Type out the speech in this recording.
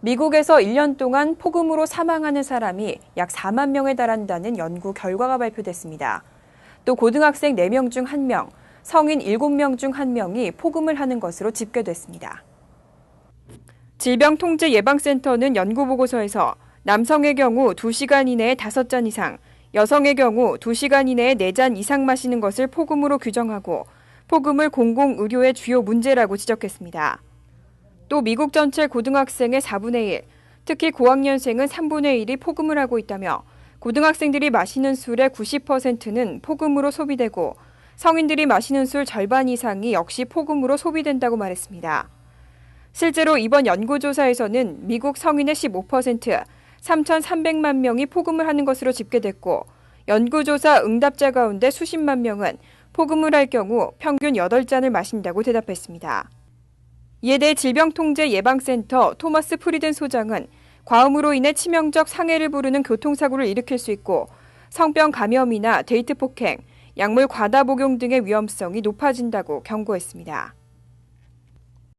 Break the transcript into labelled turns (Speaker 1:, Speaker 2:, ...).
Speaker 1: 미국에서 1년 동안 폭음으로 사망하는 사람이 약 4만 명에 달한다는 연구 결과가 발표됐습니다. 또 고등학생 4명 중 1명, 성인 7명 중 1명이 폭음을 하는 것으로 집계됐습니다. 질병통제예방센터는 연구 보고서에서 남성의 경우 2시간 이내에 5잔 이상, 여성의 경우 2시간 이내에 4잔 이상 마시는 것을 폭음으로 규정하고 폭음을 공공의료의 주요 문제라고 지적했습니다. 또 미국 전체 고등학생의 4분의 1, 특히 고학년생은 3분의 1이 폭음을 하고 있다며 고등학생들이 마시는 술의 90%는 폭음으로 소비되고 성인들이 마시는 술 절반 이상이 역시 폭음으로 소비된다고 말했습니다. 실제로 이번 연구조사에서는 미국 성인의 15%, 3,300만 명이 폭음을 하는 것으로 집계됐고 연구조사 응답자 가운데 수십만 명은 폭음을 할 경우 평균 8잔을 마신다고 대답했습니다. 이에 대해 질병통제 예방센터 토마스 프리든 소장은 과음으로 인해 치명적 상해를 부르는 교통사고를 일으킬 수 있고 성병 감염이나 데이트 폭행, 약물 과다 복용 등의 위험성이 높아진다고 경고했습니다.